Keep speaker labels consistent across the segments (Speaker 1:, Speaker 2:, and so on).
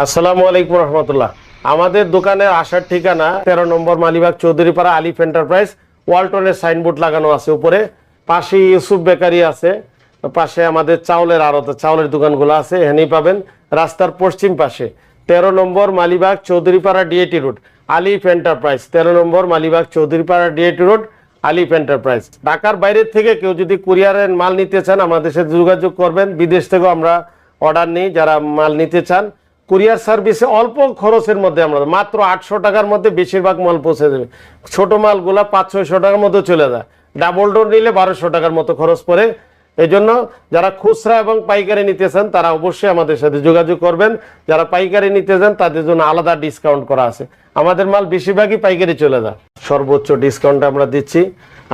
Speaker 1: আসসালামু আলাইকুম রহমতুল্লাহ। আমাদের দোকানে আসার ঠিকানা তেরো নম্বর মালিবাগ চৌধুরীপাড়া আলিফ এন্টারপ্রাইজ, ওয়ালটনের সাইনবোর্ড লাগানো আছে উপরে। পাশে ইউসুফ বেকারি আছে, পাশে আমাদের চাউলের আড়ত, চাউলের দোকানগুলো আছে, এখানেই পাবেন। রাস্তার পশ্চিম পাশে, তেরো নম্বর Malibagh Chowdhurypara DIT road, Alif enterprise, তেরো নম্বর Malibagh Chowdhurypara DIT road, Alif enterprise. ঢাকার বাইরের থেকে কেউ যদি কুরিয়ারের মাল নিতে চান, আমাদের সাথে যোগাযোগ করবেন। বিদেশ থেকেও আমরা অর্ডার নিই, যারা মাল নিতে চান কুরিয়ার সার্ভিসে অল্প খরচের মধ্যে আমরা মাত্র আটশো টাকার মধ্যে বেশিরভাগ মাল পৌঁছে দেবে। ছোটো মালগুলা পাঁচ, ছয়শো টাকার মধ্যে চলে যায়। ডাবল ডোর নিলে বারোশো টাকার মতো খরচ পড়ে। এই জন্য যারা খুচরা এবং পাইকারি নিতে চান, তারা অবশ্যই আমাদের সাথে যোগাযোগ করবেন। যারা পাইকারি নিতে চান, তাদের জন্য আলাদা ডিসকাউন্ট করা আছে। আমাদের মাল বেশিরভাগই পাইকারি চলে যায়। সর্বোচ্চ ডিসকাউন্ট আমরা দিচ্ছি।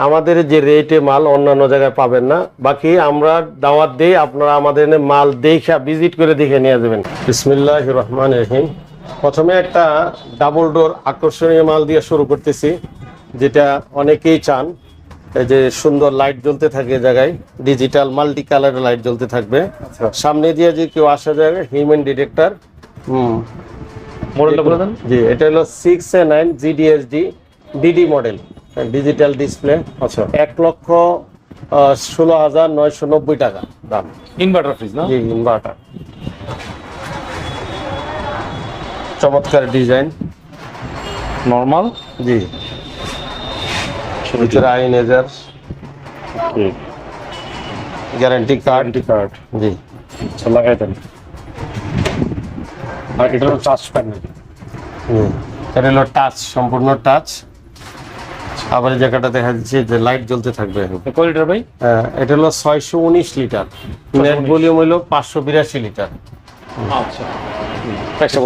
Speaker 1: আমাদের যে রেটে মাল অন্যান্য জায়গায় পাবেন না বাকি আমরা দাওয়াত দিই আপনারা আমাদের মাল দেখা ভিজিট করে দেখে নিয়ে যাবেন। বিসমিল্লাহ রহমান রহিম। প্রথমে একটা ডাবল ডোর আকর্ষণীয় মাল দিয়ে শুরু করতেছি যেটা অনেকেই চান এই যে সুন্দর লাইট জ্বলতে থাকে জায়গায় ডিজিটাল মাল্টি কালারের লাইট জ্বলতে থাকবে। সামনে দিয়ে যে কেউ আসা যায় হিউম্যান ডিটেক্টর হুম।
Speaker 2: মডেলটা বলে দেন।
Speaker 1: জি এটা হলো six A nine GDSD DD model digital display
Speaker 2: আচ্ছা।
Speaker 1: এক লক্ষ ষোলো হাজার নয়শো নব্বই টাকা দাম।
Speaker 2: ইনভার্টার ফ্রিজ না?
Speaker 1: জি ইনভার্টার চমৎকার ডিজাইন
Speaker 2: নর্মাল
Speaker 1: জি। ভিতরে আইনেজার গ্যারান্টি কার্ড
Speaker 2: কার্ড
Speaker 1: জি।
Speaker 2: আচ্ছা লাগাই দেন। আর এটা হলো চার্জ প্যানেল
Speaker 1: হুম। এটা হলো টাচ সম্পূর্ণ টাচ আবার এই জায়গাটা দেখা যাচ্ছে যে লাইট জ্বলতে থাকবে
Speaker 2: কয় লিটার ভাই?
Speaker 1: এটা হলো ছয়শো উনিশ লিটার। নেট ভলিউম হলো পাঁচশো বিরাশি লিটার।
Speaker 2: আচ্ছা।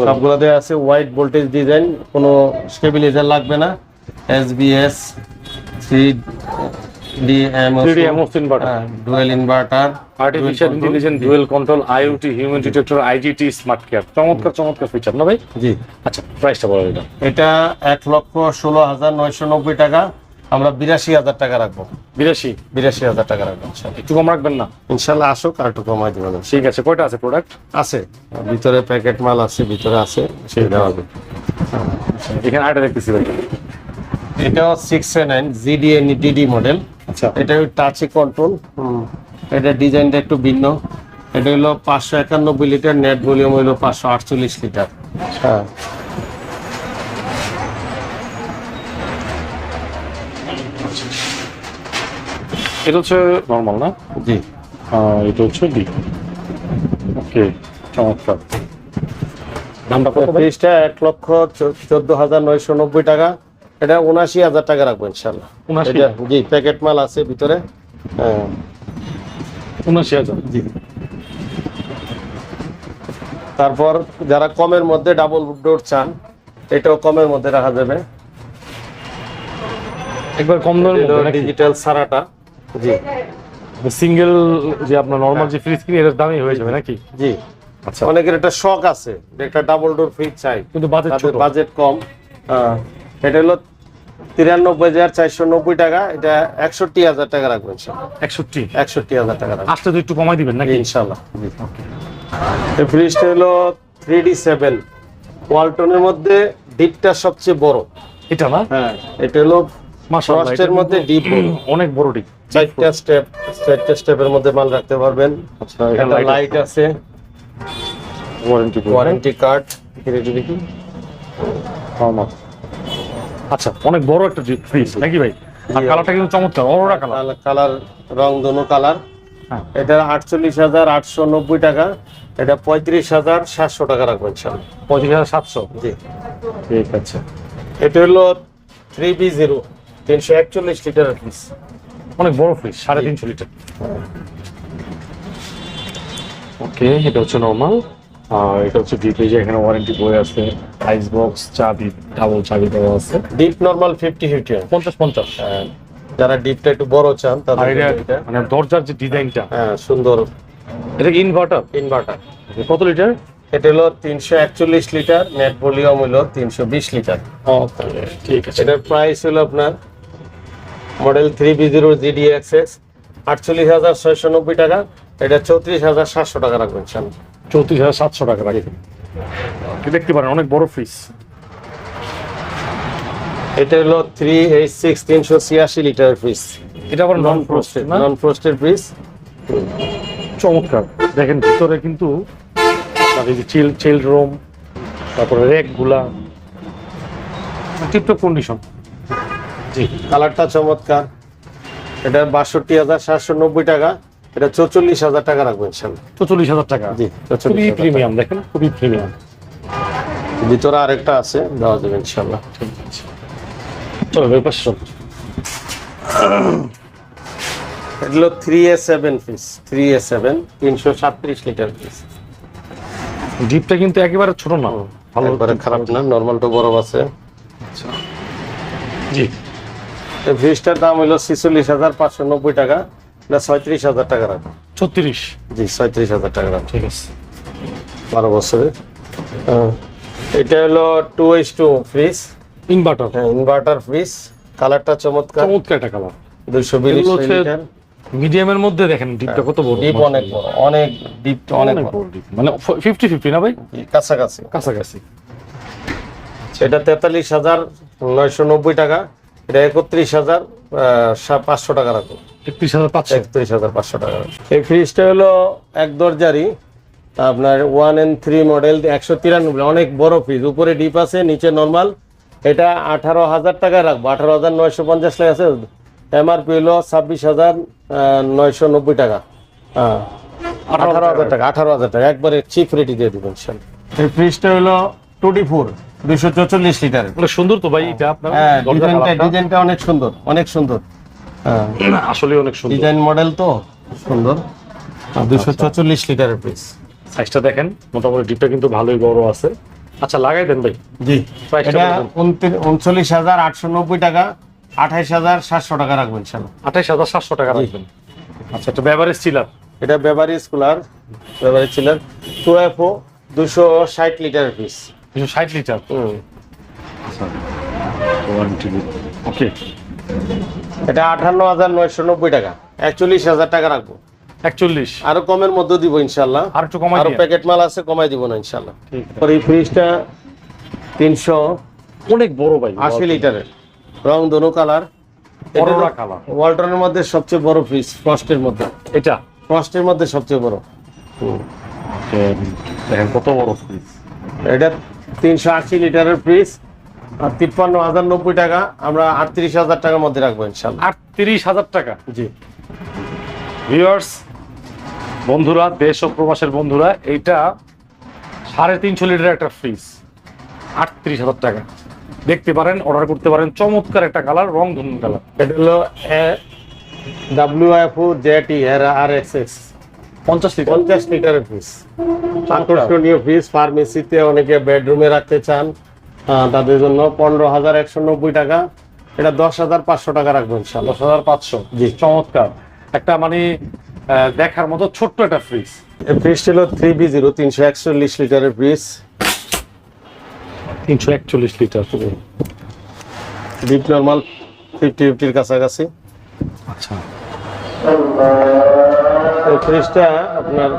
Speaker 1: সবগুলো দেওয়া আছে হোয়াইট ভোল্টেজ ডিজাইন কোনো স্টেবিলাইজার লাগবে না। S B S three D M
Speaker 2: 3D MOS inverter।
Speaker 1: Dual inverter
Speaker 2: artificial intelligence dual control IOT human detector IGT smart care চমৎকার চমৎকার ফিচার না ভাই?
Speaker 1: জি।
Speaker 2: আচ্ছা প্রাইসটা বলে দিন
Speaker 1: এটা এক লক্ষ ষোলো হাজার নয়শো নব্বই টাকা। আমরা বিরাশি হাজার টাকা রাখব।
Speaker 2: বিরাশি?
Speaker 1: বিরাশি হাজার টাকা রাখব
Speaker 2: একটু কম রাখবেন না?
Speaker 1: ইনশাল্লাহ আসুক আর একটু কমাই দেবেন।
Speaker 2: ঠিক আছে কয়টা আছে প্রোডাক্ট
Speaker 1: আছে। ভিতরে প্যাকেট মাল আছে ভিতরে আছে দেওয়া হবে।
Speaker 2: এখানে আরেকটা দেখতেছি ভাই।
Speaker 1: এটাও সিক্স নাইন ডিডি মডেল
Speaker 2: আচ্ছা।
Speaker 1: এটা টাচে কন্ট্রোল এটা ডিজাইনটা একটু ভিন্ন। এটা হলো পাঁচশো একানব্বই লিটার নেট ভলিউম হলো পাঁচশো আটচল্লিশ লিটার। হ্যাঁ
Speaker 2: এটা হচ্ছে নর্মাল না?
Speaker 1: জি।
Speaker 2: এটা হচ্ছে ডি ওকে চমৎকার। দামটা কত
Speaker 1: এক লক্ষ চোদ্দ হাজার নয়শো নব্বই টাকা। এটা উনাশি হাজার টাকা রাখব ইনশাল্লাহ জি প্যাকেট মাল আছে ভিতরে। হ্যাঁ।
Speaker 2: উনআশি হাজার
Speaker 1: জি। তারপর যারা কমের মধ্যে ডাবল ডোর চান এটাও কমের মধ্যে রাখা যাবে।
Speaker 2: একবার কম দামের
Speaker 1: ডিজিটাল সারাটা জি।
Speaker 2: সিঙ্গেল যে আপনার নর্মাল যে ফ্রিজ কিনে এটার দামই হয়ে যাবে নাকি?
Speaker 1: জি।
Speaker 2: আচ্ছা।
Speaker 1: অনেকের একটা শখ আছে যে একটা ডাবল ডোর ফ্রিজ চাই।
Speaker 2: কিন্তু বাজেট
Speaker 1: বাজেট কম। আহ, এটা হলো তিরানব্বই হাজার চারশো নব্বই টাকা এটা একষট্টি হাজার টাকা রাখবেন
Speaker 2: একষট্টি?
Speaker 1: একষট্টি হাজার টাকা
Speaker 2: আসতে তো একটু কমাই দিবেন নাকি?
Speaker 1: ইনশাল্লাহ। এই ফ্রিজটা হলো থ্রি ডি সেভেন ওয়ালটনের মধ্যে ডিপটা সবচেয়ে বড়।
Speaker 2: এটা না?
Speaker 1: হ্যাঁ এটা হলো ফ্রস্টের মধ্যে ডিপ
Speaker 2: অনেক বড় ডিপ
Speaker 1: চারটা স্টেপ চারটা স্টেপের মধ্যে মাল রাখতে পারবেন।
Speaker 2: আচ্ছা
Speaker 1: লাইট আছে।
Speaker 2: ওয়ারেন্টি
Speaker 1: ওয়ারেন্টি কার্ড
Speaker 2: দেখি আচ্ছা অনেক বড় একটা ফ্রিজ নাকি ভাই? আর কালারটা কিন্তু চমৎকার অরোরা কালার
Speaker 1: কালার রং দোনো কালার
Speaker 2: হ্যাঁ।
Speaker 1: এটা আটচল্লিশ হাজার আটশো নব্বই টাকা এটা পঁয়ত্রিশ হাজার সাতশো টাকা রাখব ইনশাল্লাহ
Speaker 2: পঁচিশ হাজার সাতশো?
Speaker 1: জি।
Speaker 2: ঠিক আছে।
Speaker 1: এটা হলো থ্রি বি জিরো তিনশো একচল্লিশ লিটারের পিস
Speaker 2: অনেক বড় ফ্রিজ সাড়ে তিনশো লিটার ওকে এটা হচ্ছে নর্মাল এটা হচ্ছে ডিপ যে এখানে ওয়ারেন্টি বই আছে আইস বক্স চাবি ডাবল চাবি দেওয়া আছে।
Speaker 1: ডিপ নর্মাল ফিফটি ফিফটি
Speaker 2: পঞ্চাশ পঞ্চাশ।
Speaker 1: যারা ডিপটা একটু বড় চান তাদের
Speaker 2: মানে দরজার যে ডিজাইনটা।
Speaker 1: হ্যাঁ সুন্দর।
Speaker 2: এটা কি ইনভার্টার
Speaker 1: ইনভার্টার
Speaker 2: কত লিটার
Speaker 1: এটা হলো তিনশো একচল্লিশ লিটার নেট ভলিউম হলো তিনশো বিশ লিটার
Speaker 2: ঠিক আছে।
Speaker 1: এটার প্রাইস হলো আপনার model three B zero GD XS আটচল্লিশ হাজার ছয়শো নব্বই টাকা। এটা চৌত্রিশ হাজার সাতশো টাকা রাখবেন ইনশাল্লাহ
Speaker 2: চৌত্রিশ হাজার সাতশো টাকা রাখি দেখতে পারেন অনেক বড় ফ্রিজ
Speaker 1: এটা হলো থ্রি এইট সিক্স তিনশো ছিয়াশি লিটার ফ্রিজ
Speaker 2: এটা আবার non frosted
Speaker 1: non frosted fridge
Speaker 2: চমৎকার। দেখেন ভিতরে কিন্তু চিল চিল রুম তারপরে র্যাকগুলা টিপটপ কন্ডিশন জি।
Speaker 1: কালারটা চমৎকার। এটা বাষট্টি হাজার সাতশো নব্বই টাকা। এটা চৌচল্লিশ হাজার টাকা রাখব ইনশাল্লাহ
Speaker 2: হাজার টাকা?
Speaker 1: জি
Speaker 2: খুবই প্রিমিয়াম দেখেন খুবই প্রিমিয়াম
Speaker 1: ভিতরে আরেকটা আছে দেওয়া যাবে ইনশাল্লাহ
Speaker 2: চলো চলো।
Speaker 1: এটা হলো three A seven piece three A seven তিনশো সাতত্রিশ লিটার পিস
Speaker 2: ডিপটা কিন্তু একেবারে ছোট না। ভালো
Speaker 1: একবারে খারাপ না নর্মাল তো বরফ আছে।
Speaker 2: জি।
Speaker 1: এই ফ্রিজটার দাম হলো ছিচল্লিশ হাজার পাঁচশো নব্বই টাকা। এটা ছয়ত্রিশ হাজার টাকা রাখব।
Speaker 2: ছত্রিশ?
Speaker 1: জি ছয়ত্রিশ হাজার টাকা রাখব।
Speaker 2: ঠিক আছে।
Speaker 1: বারো বছরে এটা হলো two H two fridge
Speaker 2: inverter হ্যাঁ
Speaker 1: ইনভার্টার ফ্রিজ কালারটা চমৎকার।
Speaker 2: চমৎকার একটা কালার
Speaker 1: দুইশো বিশ লিটার
Speaker 2: মিডিয়ামের মধ্যে দেখেন ডিপটা কত বড়?
Speaker 1: ডিপ অনেক বড় অনেক ডিপ অনেক বড়
Speaker 2: মানে ফিফটি ফিফটি না ভাই?
Speaker 1: কাছাকাছি।
Speaker 2: কাছাকাছি।
Speaker 1: এটা তেতাল্লিশ হাজার নয়শো নব্বই টাকা এটা একত্রিশ হাজার পাঁচশো টাকা রাখো
Speaker 2: একত্রিশ হাজার পাঁচশো।
Speaker 1: একত্রিশ হাজার পাঁচশো টাকা। এই ফ্রিজটা হলো এক দরজারি আপনার ওয়ান এন থ্রি মডেল একশো তিরানব্বই অনেক বড় ফ্রিজ। উপরে ডিপ আছে নিচে নর্মাল। এটা আঠারো হাজার টাকায় রাখব আঠারো হাজার নয়শো পঞ্চাশ টাকা আছে। এমআরপি হলো ছাব্বিশ হাজার নয়শো নব্বই টাকা। হ্যাঁ আঠারো হাজার টাকা আঠারো হাজার টাকা। একবারে চিপ রেটি দিয়ে দেবেন এই ফ্রিজটা হলো টুটি ফোর দুইশো চৌচল্লিশ লিটার
Speaker 2: সুন্দর তো ভাই এটা আপনার
Speaker 1: হ্যাঁ ডিজাইনটা ডিজাইনটা অনেক সুন্দর অনেক সুন্দর।
Speaker 2: আসলে অনেক সুন্দর।
Speaker 1: ডিজাইন মডেল তো সুন্দর। দুশো চৌচল্লিশ লিটারের পিস
Speaker 2: সাইজটা দেখেন মোটামুটি ডিপটা কিন্তু ভালোই বড় আছে। আচ্ছা লাগাই দেন ভাই।
Speaker 1: জি। এটা উনচল্লিশ হাজার আটশো নব্বই টাকা আঠাইশ হাজার সাতশো টাকা রাখবেন ইনশাল্লাহ
Speaker 2: আঠাইশ হাজার সাতশো টাকা রাখবেন। আচ্ছা এটা ব্যাভারেজ চিলার
Speaker 1: এটা beverage cooler beverage chiller two F O দুশো ষাট লিটারের পিস
Speaker 2: দুশো ষাট লিটার। ওকে
Speaker 1: এটা আঠান্ন হাজার নয়শো নব্বই টাকা। একচল্লিশ হাজার টাকা রাখব।
Speaker 2: একচল্লিশ।
Speaker 1: আরও কমের মধ্যে দিব ইনশাল্লাহ
Speaker 2: আর একটু কমাই আরও
Speaker 1: প্যাকেট মাল আছে কমাই দিব না ইনশাল্লাহ এই ফ্রিজটা তিনশো
Speaker 2: অনেক বড় ভাই
Speaker 1: আশি লিটারের রং দোনো কালার
Speaker 2: কালার
Speaker 1: ওয়ালটনের মধ্যে সবচেয়ে বড় ফ্রিজ ফ্রস্টের মধ্যে।
Speaker 2: এটা?
Speaker 1: ফ্রস্টের মধ্যে সবচেয়ে বড়।
Speaker 2: দেখেন কত বড় ফ্রিজ
Speaker 1: এটা তিনশো আশি লিটারের ফ্রিজ তিপ্পান্ন হাজার নব্বই টাকা আমরা আটত্রিশ হাজার টাকার মধ্যে রাখব ইনশাল্লাহ।
Speaker 2: আটত্রিশ হাজার টাকা?
Speaker 1: জি।
Speaker 2: ভিউয়ার্স বন্ধুরা দেশ ও প্রবাসের বন্ধুরা এইটা সাড়ে তিনশো লিটার একটা ফ্রিজ আটত্রিশ হাজার টাকা। দেখতে পারেন অর্ডার করতে পারেন চমৎকার একটা কালার রং ধনুন কালার
Speaker 1: এটা হলো W F O JT R X X
Speaker 2: পঞ্চাশ লিটার?
Speaker 1: পঞ্চাশ লিটারের ফ্রিজ আকর্ষণীয় ফ্রিজ ফার্মেসিতে অনেকে বেডরুমে রাখতে চান। তাদের জন্য পনেরো হাজার একশো নব্বই টাকা। এটা দশ হাজার পাঁচশো টাকা রাখব ইনশাল্লাহ।
Speaker 2: দশ হাজার পাঁচশো?
Speaker 1: জি।
Speaker 2: চমৎকার। একটা মানে দেখার মতো ছোট্ট একটা ফ্রিজ
Speaker 1: এই ফ্রিজটি হলো থ্রি বি জিরো তিনশো একচল্লিশ লিটারের ফ্রিজ
Speaker 2: তিনশো একচল্লিশ লিটার।
Speaker 1: ডিপ নর্মাল ফিফটি ফিফটির কাছাকাছি।
Speaker 2: আচ্ছা।
Speaker 1: এই ফ্রিজটা আপনার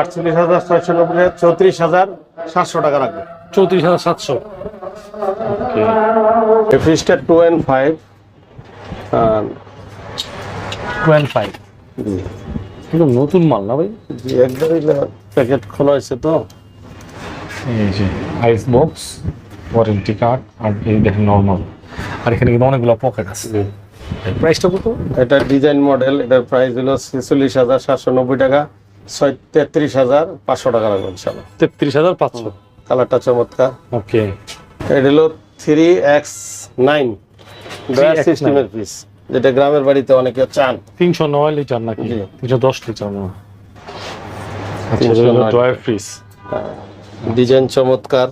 Speaker 1: আটচল্লিশ হাজার ছয়শো নব্বই টাকা চৌত্রিশ হাজার সাতশো টাকা রাখবে।
Speaker 2: চৌত্রিশ হাজার সাতশো।
Speaker 1: ফ্রিজটা two and five
Speaker 2: twenty five কিন্তু নতুন মাল না ভাই?
Speaker 1: একদমই প্যাকেট খোলা হয়েছে তো।
Speaker 2: এই যে আইস বক্স ওয়ারেন্টি কার্ড আর এই দেখেন নর্মাল আর এখানে কিন্তু অনেকগুলো পকেট আছে। প্রাইসটা কত?
Speaker 1: এটা ডিজাইন মডেল এটার প্রাইস হলো ছেচল্লিশ হাজার সাতশো নব্বই টাকা ছয় তেত্রিশ হাজার পাঁচশো টাকা রাখব ইনশাল্লাহ
Speaker 2: তেত্রিশ হাজার পাঁচশো।
Speaker 1: কালারটা চমৎকার।
Speaker 2: ওকে
Speaker 1: এটা হলো থ্রি এক্স নাইন
Speaker 2: 3X9
Speaker 1: সিস্টেমের পিস যেটা গ্রামের বাড়িতে অনেকে চান।
Speaker 2: তিনশো নয় লিটার নাকি। তিনশো দশ লিটার না? ড্রয়ার ফ্রিজ
Speaker 1: ডিজাইন চমৎকার।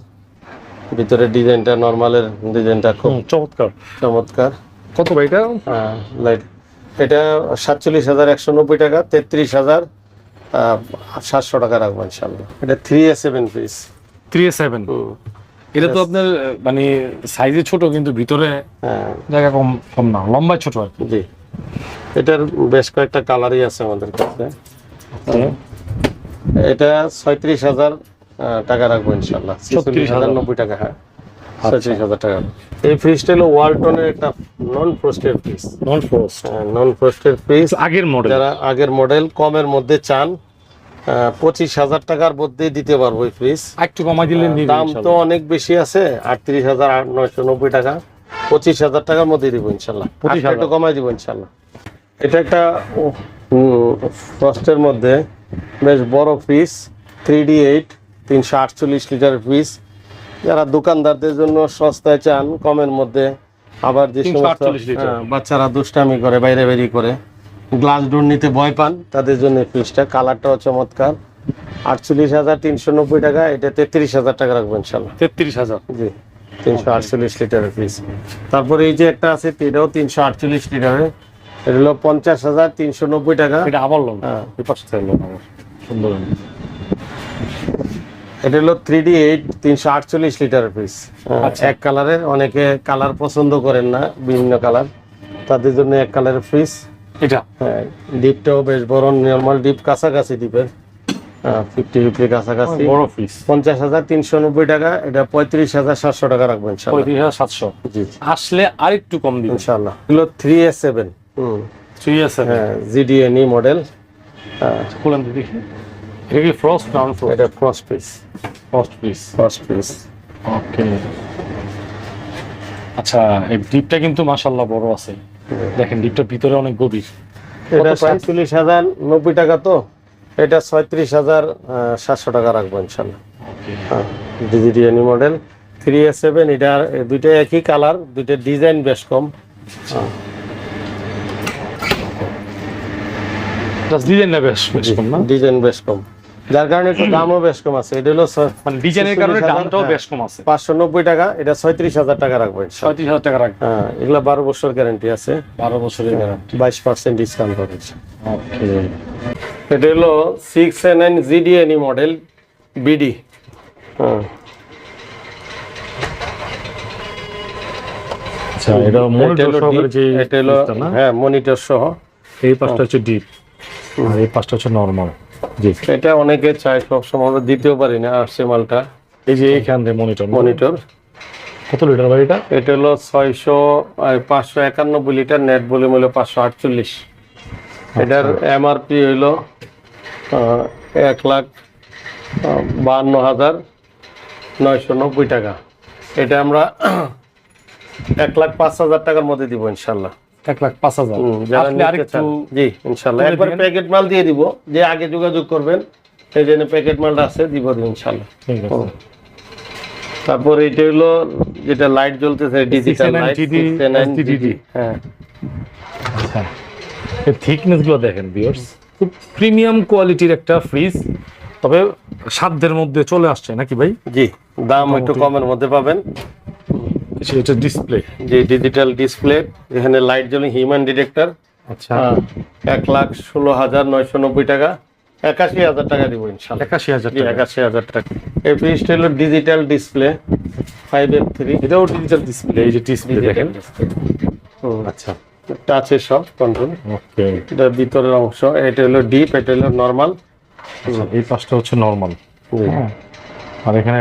Speaker 1: ভিতরে ডিজাইনটা নর্মালের ডিজাইনটা খুব
Speaker 2: চমৎকার।
Speaker 1: চমৎকার।
Speaker 2: কত ভাই এটা?
Speaker 1: লাইট এটা সাতচল্লিশ হাজার একশো নব্বই টাকা তেত্রিশ হাজার সাতশো টাকা রাখব ইনশাল্লাহ এটা three A seven piece
Speaker 2: three seven এটা তো আপনার মানে সাইজে ছোট কিন্তু ভিতরে
Speaker 1: হ্যাঁ।
Speaker 2: জায়গা কম কম না লম্বায় ছোট আর
Speaker 1: জি। এটার বেশ কয়েকটা কালারই আছে আমাদের কাছে। এটা ছয়ত্রিশ হাজার টাকা রাখব ইনশাল্লাহ ছত্রিশ হাজার। নব্বই টাকা হ্যাঁ।
Speaker 2: আচ্ছা।
Speaker 1: ছত্রিশ হাজার টাকা। এই ফ্রিজটা হলো ওয়ালটনের একটা non frosted fridge
Speaker 2: non frost
Speaker 1: non frosted fridge
Speaker 2: আগের মডেল
Speaker 1: যারা আগের মডেল কমের মধ্যে চান পঁচিশ হাজার টাকার মধ্যে দিতে পারব এই ফ্রিজ
Speaker 2: একটু কমাই দিলে
Speaker 1: দাম তো অনেক বেশি আছে আটত্রিশ হাজার নয়শো নব্বই টাকা। পঁচিশ হাজার টাকার মধ্যে দিব ইনশাল্লাহ।
Speaker 2: 25,000
Speaker 1: আরেকটু একটু কমাই দিব ইনশাল্লাহ। এটা একটা ফ্রস্টের মধ্যে বেশ বড় ফ্রিজ থ্রি ডি এইট তিনশো আটচল্লিশ লিটার ফ্রিজ যারা দোকানদারদের জন্য সস্তায় চান কমের মধ্যে আবার যে সমস্ত
Speaker 2: 348 লিটার।
Speaker 1: হ্যাঁ, বাচ্চারা দুষ্টামি করে বাইরে বেরিয়ে করে। গ্লাস ডোর নিতে ভয় পান তাদের জন্য ফ্রিজটা। কালারটাও চমৎকার। আটচল্লিশ হাজার তিনশো নব্বই টাকা এটা তেত্রিশ হাজার টাকা রাখব ইনশাল্লাহ।
Speaker 2: তেত্রিশ হাজার?
Speaker 1: জি তিনশো আটচল্লিশ লিটারের পিস তারপরে এই যে একটা আছে এটাও তিনশো আটচল্লিশ লিটারের। এটা হলো পঞ্চাশ হাজার তিনশো নব্বই টাকা।
Speaker 2: এটা আবার লোন
Speaker 1: হ্যাঁ।
Speaker 2: সুন্দর
Speaker 1: এটা হলো থ্রি ডি এইট তিনশো আটচল্লিশ লিটারের পিস
Speaker 2: আচ্ছা।
Speaker 1: এক কালারের। অনেকে কালার পছন্দ করেন না বিভিন্ন কালার। তাদের জন্য এক কালারের ফ্রিজ।
Speaker 2: এটা?
Speaker 1: হ্যাঁ ডিপটাও বেশ বড় নর্মাল ডিপ কাছাকাছি ডিপের ফিফটি ফিফটি কাছাকাছি।
Speaker 2: বড় ফ্রিজ
Speaker 1: পঞ্চাশ হাজার তিনশো নব্বই টাকা এটা পঁয়ত্রিশ হাজার সাতশো টাকা রাখব ইনশাল্লাহ।
Speaker 2: পঁয়ত্রিশ হাজার সাতশো?
Speaker 1: জি
Speaker 2: আসলে আরেকটু কম
Speaker 1: ইনশাল্লাহ। এগুলো থ্রি এস সেভেন হুম।
Speaker 2: থ্রি
Speaker 1: হ্যাঁ জিডিএনই মডেল
Speaker 2: খুলেন তো দেখি। এটা কি ফ্রস্ট নন ফ্রস্ট
Speaker 1: এটা frost piece
Speaker 2: frost piece
Speaker 1: frost piece
Speaker 2: okay আচ্ছা এই ডিপটা কিন্তু মাশাল্লাহ বড় আছে। দেখেন ডিপটার ভিতরে অনেক গভীর।
Speaker 1: এটা? সাতচল্লিশ হাজার নব্বই টাকা তো। এটা ছয়ত্রিশ হাজার সাতশো টাকা রাখব ইনশাল্লাহ। হ্যাঁ মডেল। থ্রি সেভেন এটা দুইটা একই কালার দুইটা ডিজাইন বেশ কম।
Speaker 2: ডিজাইনটা বেশ বেশ কম না?
Speaker 1: ডিজাইন বেশ কম। যার কারণে একটু দামও বেশ কম আছে। এটা হলো
Speaker 2: মানে ডিজাইনের কারণে দামটাও। বেশ কম আছে।
Speaker 1: পাঁচশো নব্বই টাকা এটা ছয়ত্রিশ হাজার টাকা রাখব ইনশাল্লাহ।
Speaker 2: ছয়ত্রিশ হাজার টাকা রাখবে।
Speaker 1: হ্যাঁ এগুলো বারো বছর গ্যারান্টি আছে।
Speaker 2: বারো বছরের গ্যারান্টি
Speaker 1: বাইশ পার্সেন্ট ডিসকাউন্ট করেছে
Speaker 2: ওকে
Speaker 1: এটা হলো six N N GDNE model BD হ্যাঁ।
Speaker 2: আচ্ছা এটা মনিটর
Speaker 1: হলো
Speaker 2: যে
Speaker 1: এটা হলো হ্যাঁ মনিটর সহ।
Speaker 2: এই পাশটা হচ্ছে ডিপ আর এই পাশটা হচ্ছে নরমাল জি।
Speaker 1: এটা অনেকে চায় সব সময় আমরা দিতেও পারি না আসছে মালটা।
Speaker 2: এই যে এইখান দিয়ে মনিটর
Speaker 1: মনিটর
Speaker 2: কত লিটার ভাই এটা?
Speaker 1: এটা হলো ছয়শো পাঁচশো একানব্বই লিটার নেট ভলিউম হলো পাঁচশো আটচল্লিশ। এটার এমআরপি হইল এক লাখ বাহান্ন হাজার নয়শো নব্বই টাকা। এটা আমরা এক লাখ পাঁচ হাজার টাকার মধ্যে দিব ইনশাল্লাহ।
Speaker 2: এক লাখ পাঁচ হাজার। আপনি আরেকটু
Speaker 1: জি ইনশাল্লাহ। একবার প্যাকেট মাল দিয়ে দিব যে আগে যোগাযোগ করবেন সেই জন্য প্যাকেট মালটা আছে দিব ইনশাল্লাহ।
Speaker 2: ঠিক আছে।
Speaker 1: তারপর এটা হলো যেটা লাইট জ্বলতেছে ডিজিটাল লাইট হ্যাঁ।
Speaker 2: আচ্ছা থিকনেসগুলো দেখেন ভিউয়ার্স খুব প্রিমিয়াম কোয়ালিটির একটা ফ্রিজ তবে সাধ্যের মধ্যে চলে আসছে নাকি ভাই?
Speaker 1: জি দাম একটু কমের মধ্যে পাবেন।
Speaker 2: এটা ডিসপ্লে
Speaker 1: যে ডিজিটাল ডিসপ্লে এখানে লাইট জ্বলে হিউম্যান ডিটেক্টর
Speaker 2: আচ্ছা।
Speaker 1: এক লাখ ষোলো হাজার নয়শো নব্বই টাকা। একাশি হাজার টাকা দিব ইনশাল্লাহ।
Speaker 2: একাশি হাজার
Speaker 1: একাশি হাজার টাকা। এই ফ্রিজটা হলো digital display five F three
Speaker 2: এটাও ডিজিটাল ডিসপ্লে এই যে ডিসপ্লে দেখেন। আচ্ছা
Speaker 1: টাচে সব কন্ট্রোল
Speaker 2: ওকে।
Speaker 1: এটার ভিতরের অংশ এটা হলো ডিপ এটা হলো নর্মাল
Speaker 2: আচ্ছা এই পাশটা হচ্ছে নর্মাল আর এখানে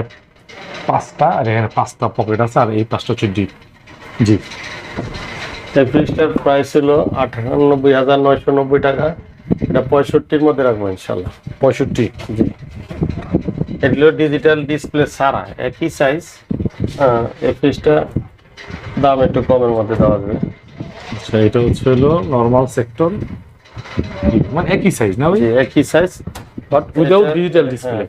Speaker 2: পাঁচটা আর এখানে পাঁচটা পকেট আছে আর এই পাঁচটা হচ্ছে ডিপ জি।
Speaker 1: এই ফ্রিজটার প্রাইস হলো আটানব্বই হাজার নয়শো নব্বই টাকা। এটা পঁয়ষট্টির মধ্যে রাখব ইনশাল্লাহ
Speaker 2: পঁয়ষট্টি।
Speaker 1: জি। এটা হলো ডিজিটাল ডিসপ্লে ছাড়া একই সাইজ এই ফ্রিজটা দাম একটু কমের মধ্যে দেওয়া যাবে।
Speaker 2: আচ্ছা এটা হচ্ছে হলো নর্মাল সেক্টর মানে একই সাইজ না ভাই?
Speaker 1: জি একই size but
Speaker 2: Without digital display.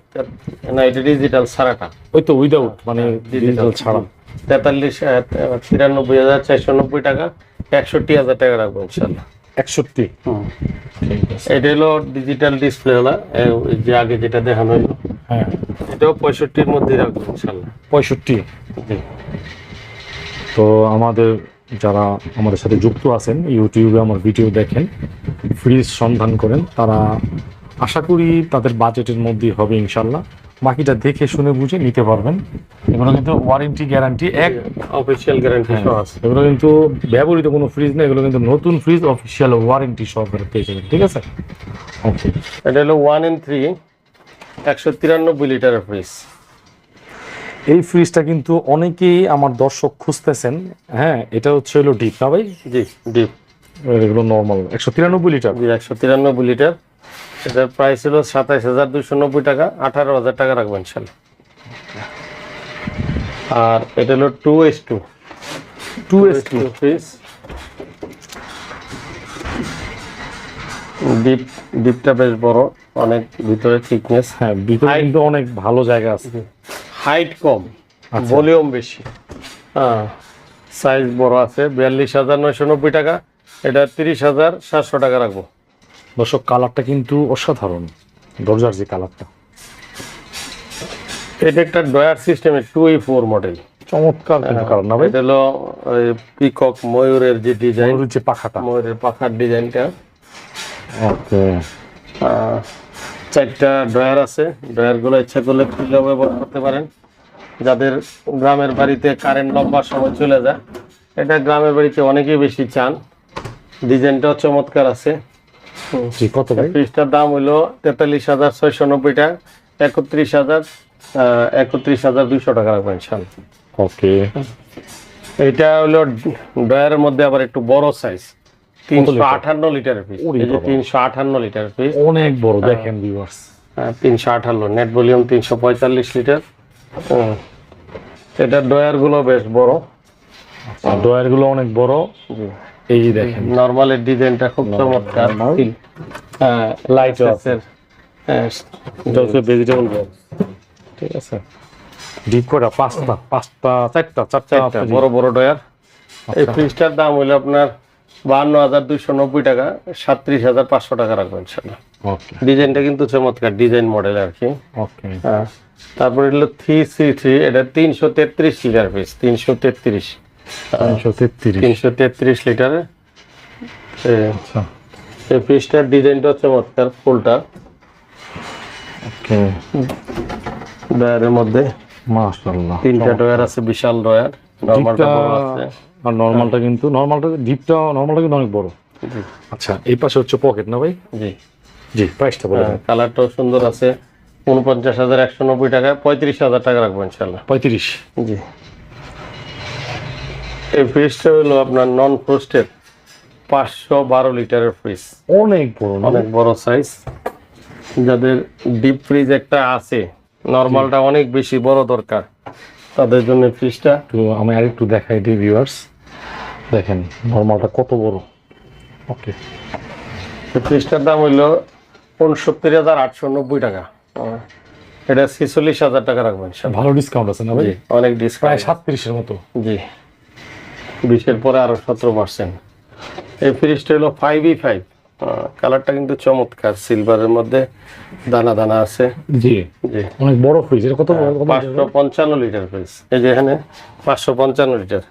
Speaker 1: না এটা ডিজিটাল ছাড়াটা
Speaker 2: ওই তো উইদাউট মানে ডিজিটাল ছাড়া।
Speaker 1: তেতাল্লিশ তিরানব্বই হাজার চারশো নব্বই টাকা একষট্টি হাজার টাকা রাখব ইনশাল্লাহ।
Speaker 2: একষট্টি?
Speaker 1: এটা হলো ডিজিটাল ডিসপ্লে ওই যে আগে যেটা দেখানো হলো
Speaker 2: হ্যাঁ।
Speaker 1: এটাও পঁয়ষট্টির মধ্যে রাখব ইনশাল্লাহ।
Speaker 2: পঁয়ষট্টি? তো আমাদের যারা আমাদের সাথে যুক্ত আছেন ইউটিউবে আমার ভিডিও দেখেন ফ্রিজ সন্ধান করেন তারা আশা করি তাদের বাজেটের মধ্যেই হবে ইনশাল্লাহ। বাকিটা দেখে শুনে বুঝে নিতে পারবেন। এগুলো কিন্তু ওয়ারেন্টি গ্যারান্টি এক
Speaker 1: অফিসিয়াল গ্যারান্টি সহ আছে।
Speaker 2: এগুলো কিন্তু ব্যবহৃত কোনো ফ্রিজ না এগুলো কিন্তু নতুন ফ্রিজ অফিসিয়াল ওয়ারেন্টি সহকারে পেয়ে যাবেন ঠিক আছে? ওকে
Speaker 1: এটা হলো ওয়ান এন থ্রি একশো তিরানব্বই লিটারের ফ্রিজ
Speaker 2: এই ফ্রিজটা কিন্তু অনেকেই আমার দর্শক খুঁজতেছেন হ্যাঁ এটা হচ্ছে হলো ডিপ না ভাই?
Speaker 1: জি ডিপ
Speaker 2: এগুলো নর্মাল একশো তিরানব্বই লিটার।
Speaker 1: জি একশো তিরানব্বই লিটার। এটার প্রাইস ছিল সাতাইশ হাজার দুশো নব্বই টাকা আঠারো হাজার টাকা রাখবেন সাল। আর এটা হলো two S two
Speaker 2: two S two
Speaker 1: fridge deep ডিপটা বেশ বড় অনেক ভিতরে থিকনেস
Speaker 2: হ্যাঁ ভিতরে কিন্তু অনেক ভালো জায়গা আছে।
Speaker 1: হাইট কম
Speaker 2: আচ্ছা।
Speaker 1: ভলিউম বেশি। হ্যাঁ। সাইজ বড় আছে বিয়াল্লিশ হাজার নয়শো নব্বই টাকা এটা তিরিশ হাজার সাতশো টাকা রাখব।
Speaker 2: দর্শক কালারটা কিন্তু অসাধারণ। দরজার যে কালারটা।
Speaker 1: এটা একটা ডয়ার সিস্টেমের টু ই ফোর মডেল।
Speaker 2: চমৎকার কিন্তু কালার না ভাই?
Speaker 1: এটা হলো পিকক ময়ূরের যে ডিজাইন।
Speaker 2: ময়ূরের যে পাখাটা।
Speaker 1: ময়ূরের পাখার ডিজাইনটা।
Speaker 2: ওকে।
Speaker 1: চারটা ড্রয়ার আছে। ড্রয়ারগুলো ইচ্ছা করলে খুলেও ব্যবহার করতে পারেন। যাদের গ্রামের বাড়িতে কারেন্ট লম্বা সময় চলে যায় এটা গ্রামের বাড়িতে অনেকেই বেশি চান। ডিজাইনটাও চমৎকার আছে।
Speaker 2: জি কত ভাই?
Speaker 1: ফ্রিজটার দাম হইল তেতাল্লিশ হাজার ছয়শো নব্বই টাকা একত্রিশ হাজার একত্রিশ হাজার দুইশো টাকা রাখবেন সাল
Speaker 2: ওকে।
Speaker 1: এটা হলো ড্রয়ারের মধ্যে আবার একটু বড় সাইজ তিনশো আঠান্ন লিটারের পিস
Speaker 2: ওরে
Speaker 1: এই যে
Speaker 2: বাবা।
Speaker 1: তিনশো আঠান্ন লিটারের পিস
Speaker 2: অনেক বড় দেখেন ভিউয়ার্স
Speaker 1: তিনশো আঠান্ন নেট ভলিউম তিনশো পঁয়তাল্লিশ লিটার হুম। এটার ডয়ারগুলো বেশ বড়।
Speaker 2: ডয়ারগুলো অনেক বড়। এই দেখেন।
Speaker 1: নর্মালের ডিজাইনটা খুব চমৎকার লাইট আছে হ্যাঁ ভেজিটেবল বক্স
Speaker 2: ঠিক আছে? ডিপ পাঁচটা পাঁচটা চারটা চারটা
Speaker 1: বড় বড় ডয়ার। এই ফ্রিজটার দাম হইল আপনার বাহান্ন হাজার দুইশো নব্বই টাকা সাতত্রিশ হাজার পাঁচশো টাকা রাখবেন ইনশাল্লাহ ডিজাইনটা কিন্তু চমৎকার ডিজাইন মডেল আর কি। তারপরে হলো থ্রি সি থ্রি এটা তিনশো তেত্রিশ লিটার পিস তিনশো তেত্রিশ।
Speaker 2: তিনশো তেত্রিশ।
Speaker 1: তিনশো লিটারে।
Speaker 2: আচ্ছা।
Speaker 1: এই পিসটার ডিজাইনটা চমৎকার ফুলটা।
Speaker 2: ওকে।
Speaker 1: ডয়ারের মধ্যে।
Speaker 2: মাশাআল্লাহ।
Speaker 1: তিনটা ডয়ার আছে বিশাল ডয়ার নর্মালটা বড় আছে।
Speaker 2: আর নর্মালটা কিন্তু নর্মালটা ডিপটা নর্মালটা কিন্তু অনেক বড়। আচ্ছা এই পাশে হচ্ছে পকেট না ভাই?
Speaker 1: জি।
Speaker 2: জি প্রাইসটা বলে
Speaker 1: কালারটাও সুন্দর আছে। উনপঞ্চাশ হাজার একশো নব্বই টাকা পঁয়ত্রিশ হাজার টাকা রাখব ইনশাল্লাহ
Speaker 2: পঁয়ত্রিশ।
Speaker 1: জি। এই ফ্রিজটা হলো আপনার নন ফ্রোস্টেড পাঁচশো বারো লিটারের ফ্রিজ
Speaker 2: অনেক বড়
Speaker 1: অনেক বড় সাইজ যাদের ডিপ ফ্রিজ একটা আছে নর্মালটা অনেক বেশি বড় দরকার। তাদের জন্য ফ্রিজটা
Speaker 2: একটু আমি আরেকটু দেখাই দিই ভিউয়ার্স দেখেন নর্মালটা কত বড়। ওকে
Speaker 1: ফ্রিজটার দাম হইল উনসত্তর হাজার আটশো নব্বই টাকা। এটা ছেচল্লিশ হাজার টাকা রাখবেন
Speaker 2: ভালো ডিসকাউন্ট আছে না ভাই?
Speaker 1: অনেক ডিসকাউন্ট
Speaker 2: সাতত্রিশের মতো।
Speaker 1: জি। বিশের পরে আরও সতেরো পার্সেন্ট এই ফ্রিজটা হলো ফাইভ ই ফাইভ কালারটা কিন্তু চমৎকার সিলভারের মধ্যে দানা দানা আছে।
Speaker 2: জি।
Speaker 1: জি।
Speaker 2: অনেক বড় ফ্রিজ এটা কত
Speaker 1: পাঁচশো পঞ্চান্ন লিটার ফ্রিজ এই যে এখানে পাঁচশো পঞ্চান্ন লিটার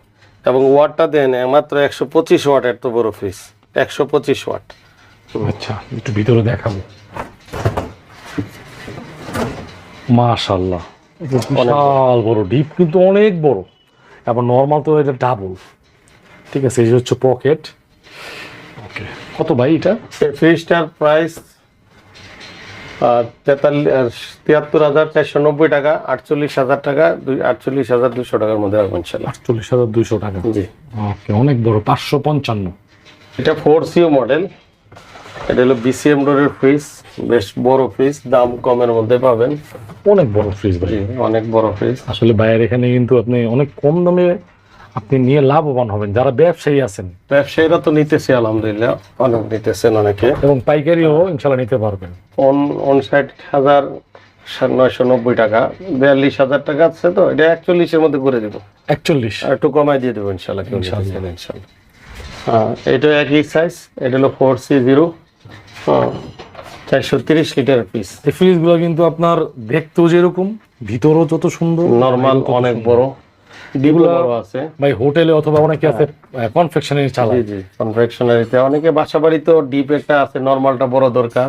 Speaker 1: এবং ওয়াটটা দেন মাত্র একশো পঁচিশ ওয়াট এত বড় ফ্রিজ একশো পঁচিশ ওয়াট।
Speaker 2: আচ্ছা একটু ভিতরে দেখাবো। মাশাল্লাহ বিশাল বড় ডিপ কিন্তু অনেক বড়। আবার নর্মাল তো এটা ডাবল ঠিক আছে এই হচ্ছে পকেট ওকে কত ভাই এটা?
Speaker 1: ফ্রিজটার প্রাইস তেতাল্লিশ তিয়াত্তর হাজার চারশো নব্বই টাকা আটচল্লিশ হাজার টাকা দুই আটচল্লিশ হাজার দুশো টাকার মধ্যে রাখবেন ইনশাল্লাহ
Speaker 2: আটচল্লিশ হাজার দুইশো টাকা।
Speaker 1: জি।
Speaker 2: ওকে অনেক বড় পাঁচশো পঞ্চান্ন।
Speaker 1: এটা ফোর সিও মডেল এটা হলো বিসিএম ডোরের ফ্রিজ বেশ বড় ফ্রিজ দাম কমের মধ্যে পাবেন।
Speaker 2: অনেক বড় ফ্রিজ ভাই।
Speaker 1: অনেক বড় ফ্রিজ
Speaker 2: আসলে বাইরের এখানে কিন্তু আপনি অনেক কম দামে আপনি নিয়ে লাভবান হবেন যারা ব্যবসায়ী আছেন।
Speaker 1: ব্যবসায়ীরা তো নিতেছে আলহামদুলিল্লাহ। অনেক নিতেছেন অনেকে।
Speaker 2: এবং পাইকারিও ইনশাল্লাহ নিতে পারবেন।
Speaker 1: অন উনষাট হাজার নয়শো নব্বই টাকা বিয়াল্লিশ হাজার টাকা আছে তো এটা একচল্লিশের মধ্যে করে দেবো।
Speaker 2: একচল্লিশ।
Speaker 1: একটু কমাই দিয়ে দেবো ইনশাল্লাহ
Speaker 2: ইনশাল্লাহ।
Speaker 1: ইনশাল্লাহ হ্যাঁ এটা একই সাইজ এটা হলো ফোর সি জিরো চারশো তিরিশ লিটার পিস
Speaker 2: এই ফ্রিজগুলো কিন্তু আপনার দেখতেও যেরকম ভিতরও যত সুন্দর
Speaker 1: নর্মাল অনেক বড়। ডিগুলো আছে।
Speaker 2: ভাই হোটেলে অথবা অনেকে আছে কনফেকশনারি
Speaker 1: জি
Speaker 2: চালায়।
Speaker 1: জি কনফেকশনারিতে অনেকে বাসা ডিপ একটা আছে নর্মালটা বড় দরকার।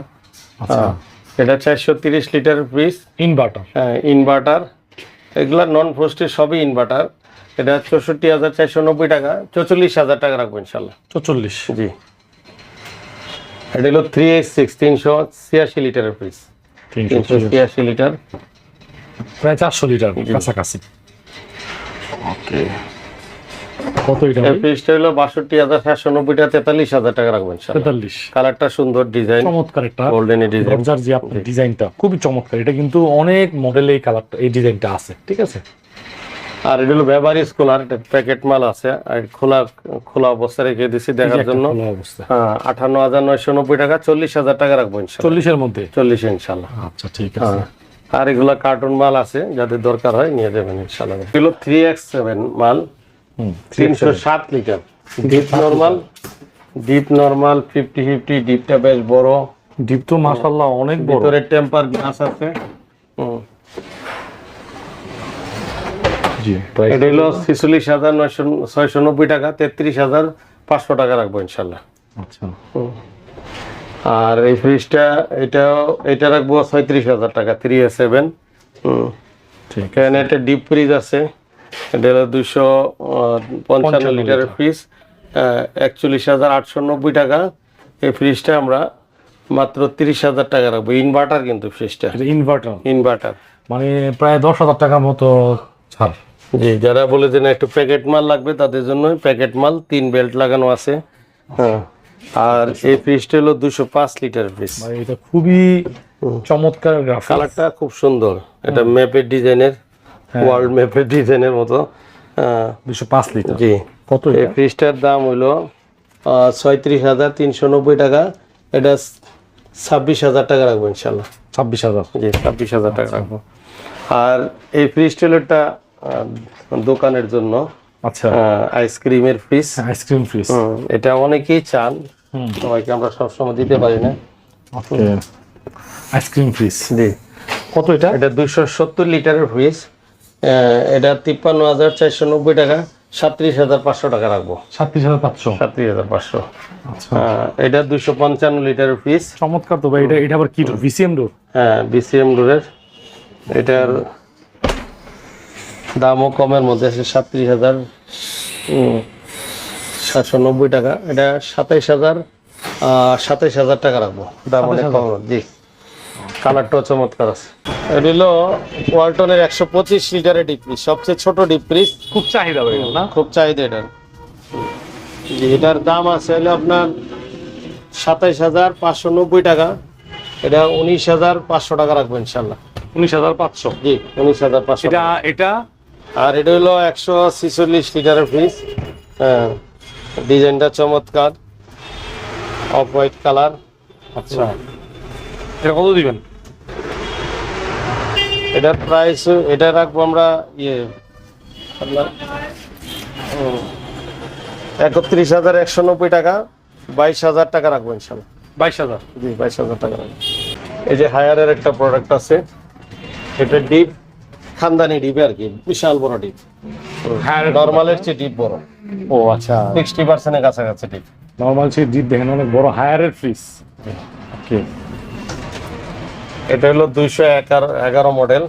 Speaker 2: আচ্ছা।
Speaker 1: হ্যাঁ, এটা চারশো তিরিশ লিটার পিস
Speaker 2: ইনভার্টার
Speaker 1: ইনভার্টার এগুলা নন ফ্রোস্টের সবই ইনভার্টার এটা চৌষট্টি হাজার চারশো নব্বই টাকা চৌচল্লিশ হাজার টাকা রাখব ইনশাল্লাহ।
Speaker 2: চল্লিশ
Speaker 1: জি। এটা হলো থ্রি এইট সিক্স তিনশো ছিয়াশি লিটারের পিস
Speaker 2: তিনশো
Speaker 1: তিনশো ছিয়াশি লিটার
Speaker 2: প্রায় চারশো লিটার কাছাকাছি। ওকে কত এটা
Speaker 1: এই হলো বাষট্টি হাজার সাতশো নব্বইটা তেতাল্লিশ হাজার টাকা রাখবেন
Speaker 2: তেতাল্লিশ।
Speaker 1: কালারটা সুন্দর ডিজাইন
Speaker 2: চমৎকার একটা
Speaker 1: গোল্ডেন ডিজাইন
Speaker 2: দরজার যে আপনার ডিজাইনটা খুবই চমৎকার। এটা কিন্তু অনেক মডেলে এই কালারটা এই ডিজাইনটা আছে ঠিক আছে?
Speaker 1: আর এটা হলো ব্যবহারিক কুলার এটা প্যাকেট মাল আছে। আর খোলা খোলা অবস্থা রেখে দিছি দেখার জন্য।
Speaker 2: খোলা অবস্থা।
Speaker 1: হ্যাঁ আঠান্ন হাজার নয়শো নব্বই টাকা চল্লিশ হাজার টাকা রাখব ইনশাল্লাহ
Speaker 2: চল্লিশের মধ্যে?
Speaker 1: চল্লিশ ইনশাল্লাহ।
Speaker 2: আচ্ছা ঠিক আছে।
Speaker 1: হ্যাঁ। আর এগুলো কার্টুন মাল আছে যাদের দরকার হয় নিয়ে যাবেন ইনশাল্লাহ এগুলো থ্রি এক্স সেভেন মাল তিনশো সাত litre deep normal deep normal fifty fifty ডিপটা বেশ বড়।
Speaker 2: ডিপ তো অনেক বড়।
Speaker 1: ভিতরে টেম্পার গ্লাস আছে। এটা হলো ছিচল্লিশ হাজার নয়শো ছয়শো নব্বই টাকা তেত্রিশ হাজার পাঁচশো টাকা রাখব ইনশাল্লাহ
Speaker 2: আচ্ছা।
Speaker 1: আর এই ফ্রিজটা এটাও এটা রাখব ছয়ত্রিশ হাজার টাকা থ্রি এ সেভেন
Speaker 2: ঠিক
Speaker 1: এখানে একটা ডিপ ফ্রিজ আছে এটা হলো দুশো পঞ্চান্ন লিটারের ফ্রিজ একচল্লিশ হাজার আটশো নব্বই টাকা। এই ফ্রিজটা আমরা মাত্র তিরিশ হাজার টাকা রাখব। ইনভার্টার কিন্তু ফ্রিজটা
Speaker 2: ইনভার্টার
Speaker 1: ইনভার্টার
Speaker 2: মানে প্রায় দশ হাজার টাকার মতো ছাড়।
Speaker 1: জি যারা বলে যে না একটু প্যাকেট মাল লাগবে তাদের জন্য প্যাকেট মাল তিন বেল্ট লাগানো আছে। হ্যাঁ। আর এই ফ্রিজটা হলো দুশো পাঁচ লিটার ফ্রিজ
Speaker 2: এটা খুবই চমৎকার
Speaker 1: কালারটা খুব সুন্দর। এটা ম্যাপের ডিজাইনের ওয়ার্ল্ড ম্যাপের ডিজাইনের মতো।
Speaker 2: দুশো পাঁচ লিটার
Speaker 1: জি।
Speaker 2: কত
Speaker 1: এই ফ্রিজটার দাম হইল ছয়ত্রিশ হাজার তিনশো নব্বই টাকা। এটা ছাব্বিশ হাজার টাকা রাখব ইনশাল্লাহ
Speaker 2: ছাব্বিশ হাজার।
Speaker 1: জি ছাব্বিশ হাজার টাকা রাখব। আর এই ফ্রিজটা হলো একটা দোকানের জন্য
Speaker 2: আচ্ছা।
Speaker 1: আইসক্রিমের ফ্রিজ
Speaker 2: আইসক্রিম ফ্রিজ
Speaker 1: এটা অনেকেই চান। সবাইকে আমরা সবসময় দিতে পারি না।
Speaker 2: Ice cream fridge.
Speaker 1: জি।
Speaker 2: কত এটা?
Speaker 1: এটা দুইশো সত্তর লিটারের ফ্রিজ। এটা তিপ্পান্ন হাজার চারশো নব্বই টাকা। সাতত্রিশ হাজার পাঁচশো টাকা রাখব।
Speaker 2: ছাত্রিশ হাজার পাঁচশো?
Speaker 1: সাতত্রিশ হাজার পাঁচশো।
Speaker 2: আচ্ছা।
Speaker 1: এটা দুইশো পঞ্চান্ন লিটারের ফ্রিজ।
Speaker 2: চমৎকার তো ভাই এটা এটা আবার কি ভিসিএম ডোর?
Speaker 1: হ্যাঁ বিসিএম ডোরের। এটার দামও কমের মধ্যে আছে সাতত্রিশ হাজার। সাতশো নব্বই টাকা। এটা সাতাইশ হাজার সাতাইশ হাজার টাকা রাখব। দাম অনেক কম জি। কালারটাও চমৎকার আছে। এটা হলো ওয়ালটনের একশো পঁচিশ লিটারের ডিপ ফ্রিজ সবচেয়ে ছোট ডিপ ফ্রিজ
Speaker 2: খুব চাহিদা ভাই না?
Speaker 1: খুব চাহিদা এটার। জি এটার দাম আছে হলো আপনার সাতাইশ হাজার পাঁচশো নব্বই টাকা। এটা উনিশ হাজার পাঁচশো টাকা রাখব ইনশাল্লাহ
Speaker 2: উনিশ হাজার পাঁচশো?
Speaker 1: জি উনিশ হাজার পাঁচশো
Speaker 2: এটা এটা?
Speaker 1: আর এটা হলো একশো ছিচল্লিশ লিটারের ফ্রিজ হ্যাঁ। ডিজাইনটা চমৎকার অফ হোয়াইট কালার।
Speaker 2: আচ্ছা। এটা কত দিবেন?
Speaker 1: এটার প্রাইস এটা রাখব আমরা ইয়ে একত্রিশ হাজার একশো নব্বই টাকা বাইশ হাজার টাকা রাখব ইনশাল্লাহ।
Speaker 2: বাইশ হাজার?
Speaker 1: জি বাইশ হাজার টাকা রাখব। এই যে হায়ারের একটা প্রোডাক্ট আছে এটা ডিপ খানদানি ডিপ আর কি বিশাল বড় ডিপ নর্মালের চেয়ে ডিপ বড়
Speaker 2: ও আচ্ছা।
Speaker 1: সিক্সটি পার্সেন্টের কাছাকাছি ডিপ
Speaker 2: নর্মাল সেই জিপ দেখেন অনেক বড় হায়ারের ফ্রিজ ওকে
Speaker 1: এটা হলো দুইশো এগারো মডেল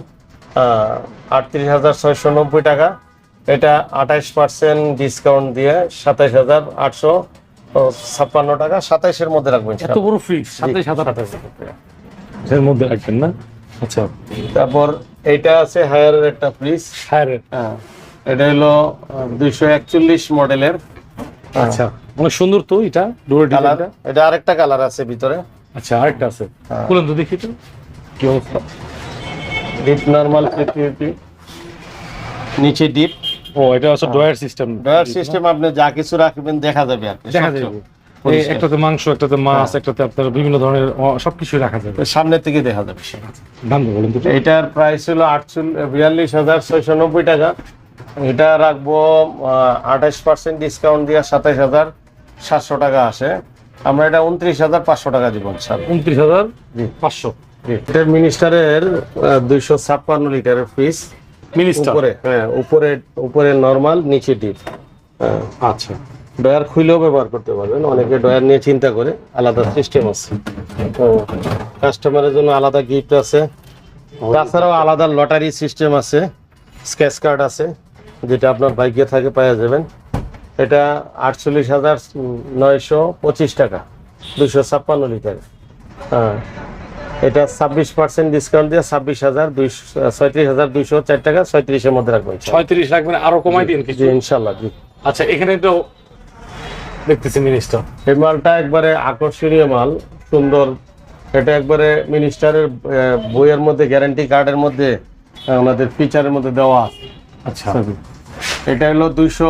Speaker 1: আটত্রিশ হাজার ছয়শো নব্বই টাকা। এটা আঠাইশ পার্সেন্ট ডিসকাউন্ট দিয়ে সাতাইশ হাজার আটশো ছাপ্পান্ন টাকা। সাতাইশের মধ্যে রাখবেন
Speaker 2: এত বড় ফ্রিজ সাতাইশ হাজার টাকা। এর মধ্যে রাখবেন না? আচ্ছা।
Speaker 1: তারপর এইটা আছে হায়ারের একটা ফ্রিজ
Speaker 2: হায়ারের
Speaker 1: হ্যাঁ। এটা হলো দুইশো একচল্লিশ মডেলের
Speaker 2: আচ্ছা অনেক সুন্দর তো এটা ডোর
Speaker 1: কালার এটা আরেকটা কালার আছে ভিতরে।
Speaker 2: আচ্ছা আরেকটা আছে।
Speaker 1: হ্যাঁ।
Speaker 2: খুলেন তো দেখি তো। কি অবস্থা?
Speaker 1: ডিপ নর্মাল নিচে ডিপ
Speaker 2: ও এটা হচ্ছে ডয়ার সিস্টেম
Speaker 1: ডয়ার সিস্টেম আপনি যা কিছু রাখবেন দেখা যাবে আর
Speaker 2: দেখা যাবে। একটাতে মাংস একটাতে মাছ একটাতে আপনার বিভিন্ন ধরনের সবকিছু রাখা যাবে।
Speaker 1: সামনে থেকে দেখা যাবে
Speaker 2: দাম বলেন
Speaker 1: এটার প্রাইস হলো আটচল্লিশ বিয়াল্লিশ হাজার ছয়শো নব্বই টাকা। এটা রাখব আঠাশ পার্সেন্ট ডিসকাউন্ট দিয়ে সাতাইশ হাজার সাতশো টাকা আসে। আমরা এটা উনত্রিশ হাজার পাঁচশো টাকা দিব স্যার
Speaker 2: উনত্রিশ হাজার পাঁচশো?
Speaker 1: এটার মিনিস্টারের দুইশো ছাপ্পান্ন লিটারের ফ্রিজ
Speaker 2: মিনিস্টার?
Speaker 1: উপরে হ্যাঁ উপরে উপরে নর্মাল নিচে ডিপ হ্যাঁ।
Speaker 2: আচ্ছা।
Speaker 1: ডয়ার খুলেও ব্যবহার করতে পারবেন। অনেকে ডয়ার নিয়ে চিন্তা করে আলাদা সিস্টেম আছে। কাস্টমারের জন্য আলাদা গিফট আছে। তাছাড়াও আলাদা লটারি সিস্টেম আছে। স্ক্যাচ কার্ড আছে। যেটা আপনার বাইকে থাকে পাওয়া যাবেন এটা আটচল্লিশ হাজার নয়শো পঁচিশ টাকা দুশো ছাপ্পান্ন লিটার। হ্যাঁ এটা ছাব্বিশ পার্সেন্ট ডিসকাউন্ট দিয়ে ছাব্বিশ হাজার দুইশো ছয়ত্রিশ হাজার দুইশো চার টাকা ছয়ত্রিশের মধ্যে রাখবেন
Speaker 2: ছয়ত্রিশ রাখবেন আরও কমাই দিন কিছু?
Speaker 1: ইনশাল্লাহ জি।
Speaker 2: আচ্ছা এখানে তো দেখতেছি মিনিস্টার
Speaker 1: এই মালটা একবারে আকর্ষণীয় মাল সুন্দর। এটা একবারে মিনিস্টারের বইয়ের মধ্যে গ্যারান্টি কার্ডের মধ্যে ওনাদের ফিচারের মধ্যে দেওয়া আছে।
Speaker 2: আচ্ছা।
Speaker 1: এটা হলো দুইশো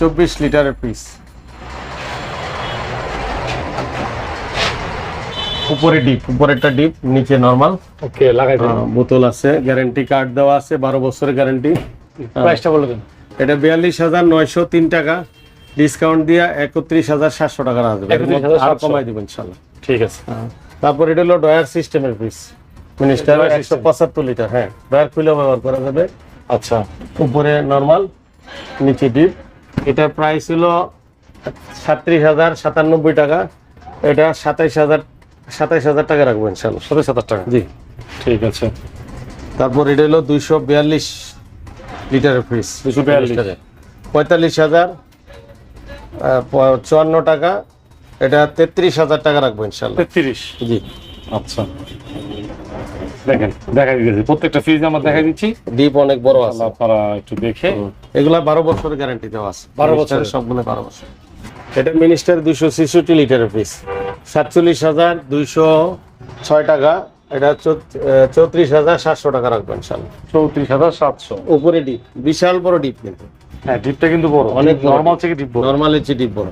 Speaker 1: চব্বিশ লিটারের পিস উপরে ডিপ উপরেরটা ডিপ নিচে নর্মাল
Speaker 2: ওকে লাগাই
Speaker 1: বোতল আছে গ্যারান্টি কার্ড দেওয়া আছে বারো বছরের গ্যারান্টি
Speaker 2: প্রাইসটা বলে দিন।
Speaker 1: এটা বিয়াল্লিশ হাজার নয়শো তিন টাকা। ডিসকাউন্ট দিয়ে একত্রিশ হাজার সাতশো টাকা রাখবে
Speaker 2: 31,700
Speaker 1: কমাই দিব ইনশাল্লাহ।
Speaker 2: ঠিক আছে।
Speaker 1: তারপর এটা হলো ডয়ার সিস্টেমের পিস মিনিস্টার একশো পঁচাত্তর লিটার হ্যাঁ ডয়ার খুলে ব্যবহার করা যাবে।
Speaker 2: আচ্ছা
Speaker 1: উপরে নর্মাল নিচে ডিপ এটার প্রাইস হলো সাতত্রিশ হাজার সাতানব্বই টাকা। এটা সাতাইশ হাজার সাতাইশ হাজার টাকা রাখব ইনশাল্লাহ
Speaker 2: সাতাশ হাজার টাকা।
Speaker 1: জি।
Speaker 2: ঠিক আছে।
Speaker 1: তারপর এটা হলো দুইশো বিয়াল্লিশ লিটারের ফ্রিজ
Speaker 2: 242
Speaker 1: পঁয়তাল্লিশ হাজার চুয়ান্ন টাকা। এটা তেত্রিশ হাজার টাকা রাখব ইনশাল্লাহ
Speaker 2: তেত্রিশ।
Speaker 1: জি।
Speaker 2: আচ্ছা। দেখেন দেখাই দিয়েছি প্রত্যেকটা ফ্রিজ আমরা দেখাই দিচ্ছি।
Speaker 1: ডিপ অনেক বড় আছে।
Speaker 2: আপনারা একটু দেখে।
Speaker 1: এগুলা বারো বছরের গ্যারান্টি দেওয়া আছে।
Speaker 2: 12 বছরের?
Speaker 1: সবগুলো বারো বছর এটা মিনিস্টার দুইশো ছেষট্টি লিটারের পিস সাতচল্লিশ হাজার দুইশো ছয় টাকা। এটা চৌত্রিশ হাজার সাতশো টাকা রাখবেন ইনশাল্লাহ
Speaker 2: চৌত্রিশ হাজার সাতশো।
Speaker 1: উপরে ডিপ বিশাল বড় ডিপ কিন্তু।
Speaker 2: হ্যাঁ ডিপটা কিন্তু বড়।
Speaker 1: অনেক
Speaker 2: নর্মাল থেকে ডিপ বড়?
Speaker 1: নর্মাল হচ্ছে ডিপ বড়।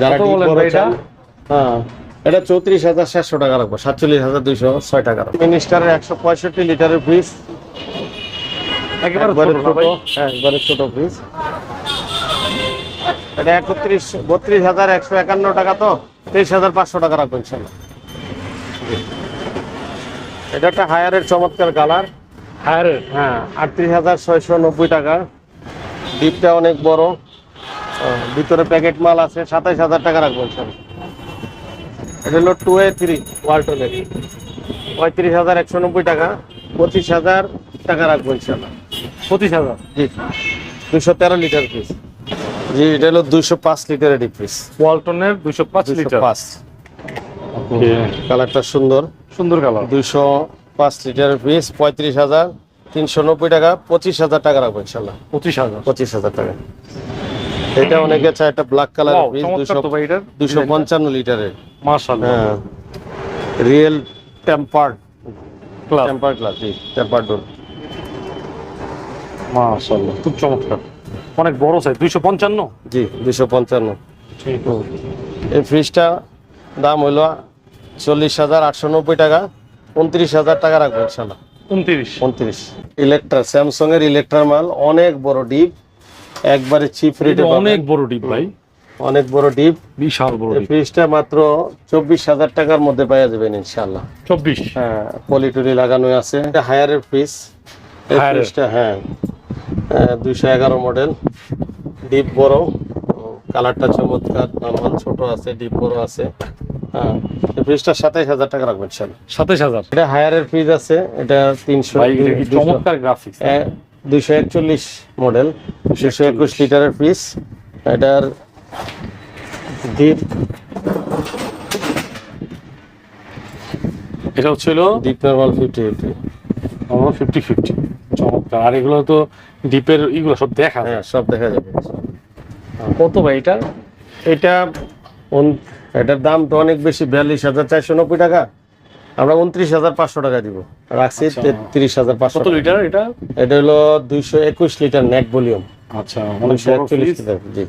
Speaker 1: যারা ডিপ বড়
Speaker 2: এটা?
Speaker 1: হ্যাঁ। এটা চৌত্রিশ হাজার সাতশো টাকা রাখব সাতচল্লিশ হাজার দুইশো ছয় টাকা মিনিস্টারের একশো পঁয়ষট্টি লিটারের পিস
Speaker 2: একেবারে ছোট?
Speaker 1: হ্যাঁ একবারে ছোট ফ্রিজ এটা একত্রিশ বত্রিশ হাজার একশো একান্ন টাকা তো তেইশ হাজার পাঁচশো টাকা রাখব ইনশাল্লাহ। এটা একটা হায়ারের চমৎকার কালার।
Speaker 2: হ্যাঁ রে
Speaker 1: হ্যাঁ আটত্রিশ হাজার ছয়শো নব্বই টাকা। ডিপটা অনেক বড়। ভিতরে প্যাকেট মাল আছে সাতাইশ হাজার টাকা রাখবেন ইনশাল্লাহ। এটা হলো টু এ থ্রি ওয়ালটনের পঁয়ত্রিশ হাজার একশো নব্বই টাকা পঁচিশ হাজার টাকা রাখব ইনশাল্লাহ
Speaker 2: পঁচিশ হাজার?
Speaker 1: জি। দুশো তেরো লিটার পিস জি এটা হলো দুশো পাঁচ লিটারের পিস
Speaker 2: ওয়ালটনের দুইশো পাঁচ লিটার।
Speaker 1: পাঁচ। কালারটা সুন্দর।
Speaker 2: সুন্দর কালার।
Speaker 1: দুশো পাঁচ লিটারের পিস পঁয়ত্রিশ হাজার তিনশো নব্বই টাকা পঁচিশ হাজার টাকা রাখব ইনশাল্লাহ
Speaker 2: পঁচিশ হাজার।
Speaker 1: পঁচিশ হাজার টাকা। এটা অনেকে চায় একটা ব্ল্যাক কালারের
Speaker 2: Wow,
Speaker 1: পিস
Speaker 2: চমৎকার
Speaker 1: দুশো
Speaker 2: তো ভাই এটার
Speaker 1: দুশো পঞ্চান্ন লিটারের।
Speaker 2: মাশাআল্লাহ।
Speaker 1: হ্যাঁ। রিয়েল টেম্পার্ড
Speaker 2: ক্লাস
Speaker 1: গ্লাস জি ডোর
Speaker 2: মাশাআল্লাহ খুব চমৎকার। অনেক বড় সাইজ দুইশো পঞ্চান্ন?
Speaker 1: জি দুশো পঞ্চান্ন।
Speaker 2: ঠিক
Speaker 1: এই ফ্রিজটা দাম হইল চল্লিশ হাজার আটশো নব্বই টাকা উনত্রিশ হাজার টাকা রাখব ইনশাল্লাহ
Speaker 2: উনত্রিশ।
Speaker 1: উনত্রিশ। ইলেকট্রা স্যামসং এর ইলেকট্রার মাল অনেক বড় ডিপ একবারে চিপ রেটে
Speaker 2: অনেক বড় ডিপ ভাই।
Speaker 1: অনেক বড় ডিপ
Speaker 2: বিশাল বড় ডিপ
Speaker 1: ফ্রিজটা মাত্র চব্বিশ হাজার টাকার মধ্যে পাওয়া যাবেন ইনশাল্লাহ
Speaker 2: চব্বিশ?
Speaker 1: হ্যাঁ পলিটুরি লাগানো আছে। এটা হায়ারের ফ্রিজ এই
Speaker 2: এর।
Speaker 1: ফ্রিজটা হ্যাঁ। দুইশো এগারো মডেল ডিপ বড়। কালারটা চমৎকার। নর্মাল ছোট আছে ডিপ বড় আছে। হ্যাঁ ফ্রিজটা সাতাইশ হাজার টাকা রাখবেন
Speaker 2: সাতাইশ হাজার?
Speaker 1: এটা হায়ারের ফ্রিজ আছে। এটা তিনশো
Speaker 2: চমৎকার গ্রাফিক্স
Speaker 1: দুইশো একচল্লিশ মডেল দুশো একুশ লিটারের ফ্রিজ এটার ডিপ
Speaker 2: এটা হচ্ছিল
Speaker 1: ডিপ নর্মাল ফিফটি এইটি
Speaker 2: আমরা ফিফটি ফিফটি চমৎকার। আর এগুলো তো ডিপের এগুলো সব দেখা যায়।
Speaker 1: হ্যাঁ সব দেখা যাবে।
Speaker 2: কত ভাই এটা
Speaker 1: এটা এটার দাম তো অনেক বেশি বিয়াল্লিশ হাজার চারশো নব্বই টাকা। আমরা উনত্রিশ হাজার পাঁচশো টাকা দিব। রাখছি
Speaker 2: আচ্ছা।
Speaker 1: তেত্রিশ হাজার পাঁচশো
Speaker 2: লিটার এটা?
Speaker 1: এটা হলো দুইশো একুশ লিটার নেট ভলিউম
Speaker 2: আচ্ছা
Speaker 1: দুইশো একচল্লিশ লিটার জি।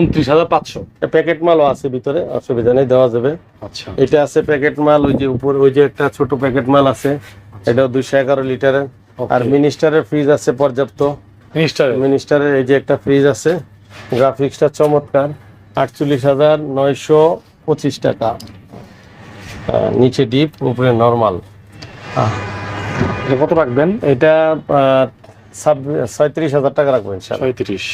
Speaker 2: উনত্রিশ হাজার পাঁচশো?
Speaker 1: প্যাকেট মালও আছে ভিতরে অসুবিধা নেই দেওয়া যাবে।
Speaker 2: আচ্ছা।
Speaker 1: এটা আছে প্যাকেট মাল ওই যে উপর ওই যে একটা ছোট প্যাকেট মাল আছে। এটাও দুইশো এগারো লিটারের আর মিনিস্টারের ফ্রিজ আছে পর্যাপ্ত।
Speaker 2: মিনিস্টার
Speaker 1: মিনিস্টারের এই যে একটা ফ্রিজ আছে গ্রাফিক্সটা চমৎকার। আটচল্লিশ হাজার নয়শো পঁচিশ টাকা। নিচে ডিপ উপরে নর্মাল
Speaker 2: কত রাখবেন?
Speaker 1: এটা সাঁত্রিশ হাজার টাকা রাখবেন স্যার
Speaker 2: ছয়ত্রিশ।